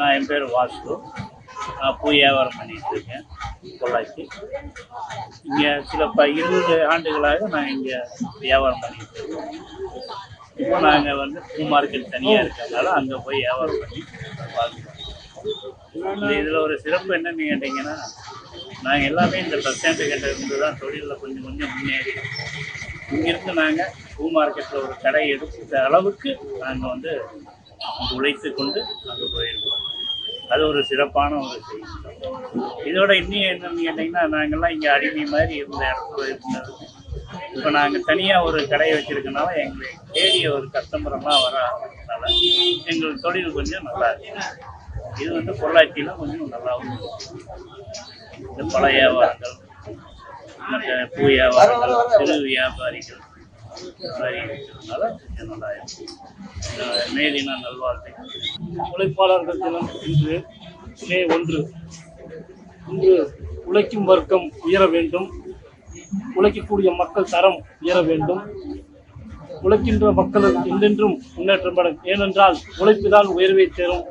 நான் என் பேர் வாசு. நான் பூ வியாபாரம் பண்ணிட்டு இருக்கேன் பொள்ளாச்சி. இங்கே சில ப இருபது ஆண்டுகளாக நான் இங்கே வியாபாரம் பண்ணிட்டு இருக்கேன். இப்போ நாங்கள் வந்து பூ மார்க்கெட் தனியாக இருக்கிறதுனால அங்கே போய் வியாபாரம் பண்ணி பார்க்குறோம் இந்த இதில் ஒரு சிறப்பு என்னன்னு கேட்டிங்கன்னா நாங்கள் எல்லாமே இந்த பஸ் ஸ்டாண்டு கிட்ட இருந்து தான் தொழிலில் கொஞ்சம் கொஞ்சம் முன்னேறி இங்கிருந்து நாங்கள் பூ மார்க்கெட்டில் ஒரு கடை எடுத்த அளவுக்கு நாங்கள் வந்து உழைத்து கொண்டு அங்கே போயிருக்கோம். அது ஒரு சிறப்பான ஒரு செய்தி. இதோட இன்னும் என்னன்னு கேட்டிங்கன்னா நாங்கள்லாம் இங்கே அடிமை மாதிரி இருந்த இடத்துல இருந்தது. இப்போ நாங்கள் தனியாக ஒரு கடையை வச்சுருக்கனால எங்களை தேடிய ஒரு கஸ்டமரெல்லாம் வர ஆரம்பிச்சதுனால எங்கள் தொழில் கொஞ்சம் நல்லா இருக்கு இது வந்து பொள்ளாச்சியில் கொஞ்சம் நல்லாவும் இந்த பல வியாபாரங்கள் மற்ற பூ வியாபாரங்கள் சிறு வியாபாரிகள் இந்த மாதிரி இருக்கிறதுனால கொஞ்சம் நல்லா உழைப்பாளர்கள் தினம் இன்று மே ஒன்று. இன்று உழைக்கும் வர்க்கம் உயர வேண்டும். உழைக்கக்கூடிய மக்கள் தரம் உயர வேண்டும். உழைக்கின்ற மக்கள் என்றென்றும் முன்னேற்றம் பெறும் ஏனென்றால் உழைப்புதான் உயர்வை தரும்.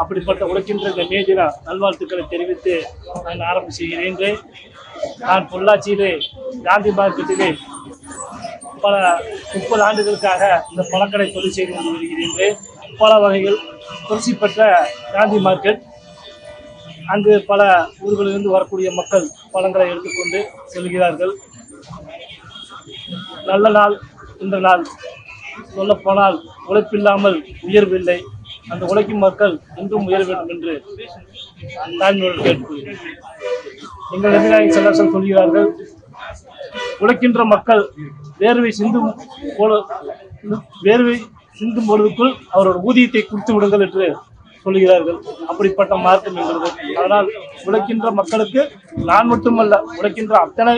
அப்படிப்பட்ட உழைக்கின்ற இந்த மேஜினா நல்வாழ்த்துக்களை தெரிவித்து நான் ஆரம்பம் செய்கிறேன் நான் பொள்ளாச்சியிலே காந்தி மார்க்கெட்டிலே பல முப்பது ஆண்டுகளுக்காக இந்த பழக்கடை தொழில் செய்து கொண்டு வருகிறேன். பல வகைகள் துளசி பெற்ற காந்தி மார்க்கெட். அங்கு பல ஊர்களிலிருந்து வரக்கூடிய மக்கள் பழங்களை எடுத்துக்கொண்டு செல்கிறார்கள். நல்ல நாள் இந்த நாள் சொல்லப்போனால் உழைப்பில்லாமல் உயர்வில்லை. அந்த உழைக்கும் மக்கள் இன்றும் உயர வேண்டும் என்று தாழ்மையோடு கேட்டுக்கொள்கிறேன். எங்கள் எதிராக செல்லரசன் சொல்கிறார்கள் உழைக்கின்ற மக்கள் வேர்வை சிந்தும் போல வேர்வை சிந்தும் பொழுதுக்குள் அவரோட ஊதியத்தை கொடுத்து விடுங்கள் என்று சொல்கிறார்கள் அப்படிப்பட்ட மார்க்கம் என்கிறது அதனால் உழைக்கின்ற மக்களுக்கு நான் மட்டுமல்ல உழைக்கின்ற அத்தனை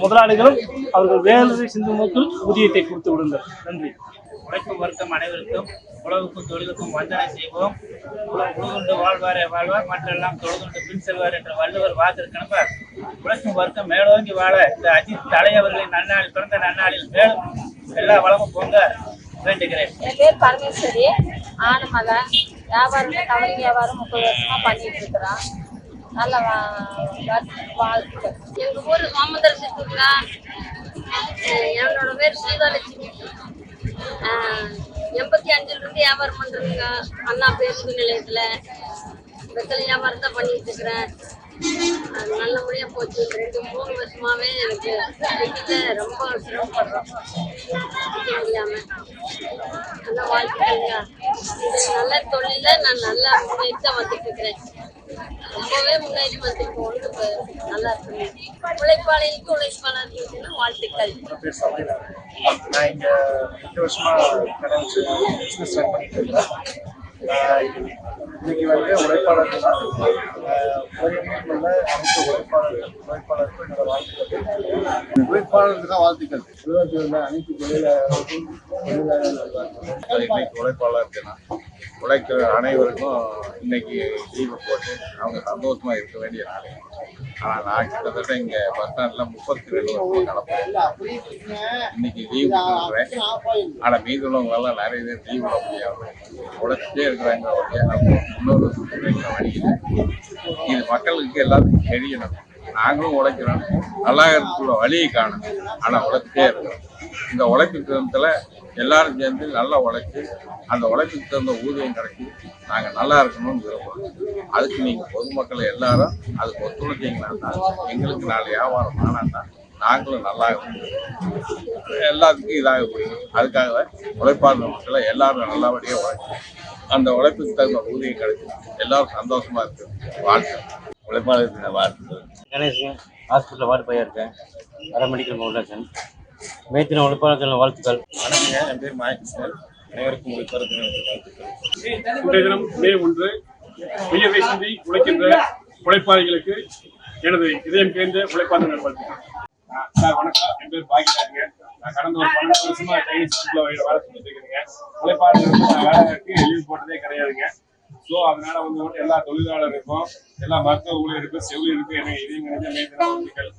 முதலாளிகளும் அவர்கள் வேலை சிந்தும் போதுக்குள் ஊதியத்தை கொடுத்து விடுங்கள். நன்றி. உழைக்கும் வர்க்கம் அனைவருக்கும் உழவுக்கும் தொழிலுக்கும் வந்தனை செய்வோம். உழ- வாழ்வாரே வாழ்வார் மற்றெல்லாம் தொழுதுண்டு பின் செல்வார் என்ற வள்ளுவர் வாக்கிற்கிணப்ப உழைக்கும் வர்க்கம் மேலோங்கி வாழ இந்த அஜித் தலைவர்களின் நன்னாளில் பிறந்த நன்னாளில் மேலும் எல்லா வளமும் பொங்க வேண்டுகிறேன். என் பேர் பரமேஸ்வரி. ஆனமலை வியாபாரம் கவலை வியாபாரம் முப்பது வருஷமா பண்ணிட்டு இருக்கிறோம். நல்ல வாழ்த்துக்கள். எங்க ஊர் மாமந்தர் சித்தூர்ல என்னோட பேர் ஸ்ரீதாலட்சுமி எண்பத்தி அஞ்சுல இருந்து வியாபாரம் பண்றதுங்க அண்ணா பேருந்து நிலையத்துல வெத்தலை வியாபாரம் தான் பண்ணிட்டு இருக்கிறேன். அது நல்லபடியா போச்சு. ரெண்டு மூணு வருஷமாவே எனக்கு வீட்டுல ரொம்ப சிரமப்படுறோம். நிக்க முடியாம நல்ல வாழ்த்துக்கள்ங்க இது நல்ல தொழில நான் நல்லா முன்னேற்ற வந்துட்டு இருக்கிறேன். ரொம்பவே முன்னேறி வந்துருக்கோம் ஒன்று நல்லா இருக்கு உழைப்பாளையருக்கு உழைப்பாளர்களுக்கு வாழ்த்துக்கள். நான் இங்கே எட்டு வருஷமா கடை பிஸ்னஸ் ரன் பண்ணிட்டு இருக்கேன். இன்னைக்கு வந்து உழைப்பாளர்கள் உலகெங்கிலும் உள்ள அனைத்து உழைப்பாளர்கள் உழைப்பாளருக்கும் என்னோட வாழ்த்துக்கள் உழைப்பாளருக்கு தான் வாழ்த்துக்கள். உலகத்தில் உள்ள அனைத்து தொழிலாளர்களுக்கும் தொழிலாளர்கள். இன்னைக்கு உழைப்பாளர் தினம் உழைக்கிற அனைவருக்கும் இன்னைக்கு லீவு போட்டு அவங்க சந்தோஷமா இருக்க வேண்டிய நாள். நான் கிட்டத்தட்ட இங்க பஸ் ஸ்டாண்ட்ல முப்பத்தி ரெண்டு வருஷம் நடப்பேன் இன்னைக்கு லீவ் விட்டுறேன் ஆனா மீதி உள்ளவங்களால நிறைய பேர் லீவ் விட முடியாது. உழைச்சிட்டே இருக்கிறாங்க இன்னொரு சுற்றுலா வழியில். இது மக்களுக்கு எல்லாத்துக்கும் தெரியணும். நாங்களும் உழைக்கிறோம். நல்லா இருக்கிற வழியை காணும். ஆனா உழைச்சிட்டே இருக்கிறோம் இந்த உழைப்பு தினத்துல எல்லாரும் சேர்ந்து நல்லா உழைச்சி அந்த உழைப்புக்கு தகுந்த ஊதியம் கிடைச்சி நாங்கள் நல்லா இருக்கணும்னு விரும்புகிறோம் அதுக்கு நீங்கள் பொதுமக்கள் எல்லாரும் அதுக்கு ஒத்துழைச்சிங்கன்னா தான் எங்களுக்கு நாலு வியாபாரம் ஆனா தான் நாங்களும் நல்லா எல்லாத்துக்கும் இதாக போயிடும் அதுக்காக உழைப்பாளர் மக்களை எல்லாரும் நல்லபடியாக உழைச்சி அந்த உழைப்புக்கு தகுந்த ஊதியம் கிடைச்சி எல்லாரும் சந்தோஷமா இருக்கு வாழ்க்கை உழைப்பாளர் தின வாழ்த்துக்கள் கணேசன் ஹாஸ்பிட்டலில் வார்டு பையன் இருக்கேன். வர மெடிக்கல் ஃபவுண்டேஷன் மேத்தின உழைப்பாளர் தின வாழ்த்துக்கள். வணக்கங்க. என் பேர் மாயகிருஷ்ணன். அனைவருக்கும் உழைப்பாளர் தின வாழ்த்துக்கள். தினம் மே ஒன்று உயர்வை சிந்தி உழைக்கின்ற உழைப்பாளிகளுக்கு எனது இதயம் கேந்த உழைப்பாளர் நல்வாழ்த்துக்கள் சார் வணக்கம். என் பேர் பாக்கியாருங்க நான் கடந்த ஒரு பன்னெண்டு வருஷமா சைனீஸ் ஸ்கூல்ல வேலை செஞ்சுட்டு இருக்கேங்க உழைப்பாளர்களுக்கு நான் வேலைக்கு லீவ் போட்டதே கிடையாதுங்க. ஸோ அதனால வந்து எல்லா தொழிலாளருக்கும் எல்லா மருத்துவ ஊழியருக்கும் செவிலியருக்கும் எனக்கு இதயம் கிடைத்த மே தின வாழ்த்துக்கள்.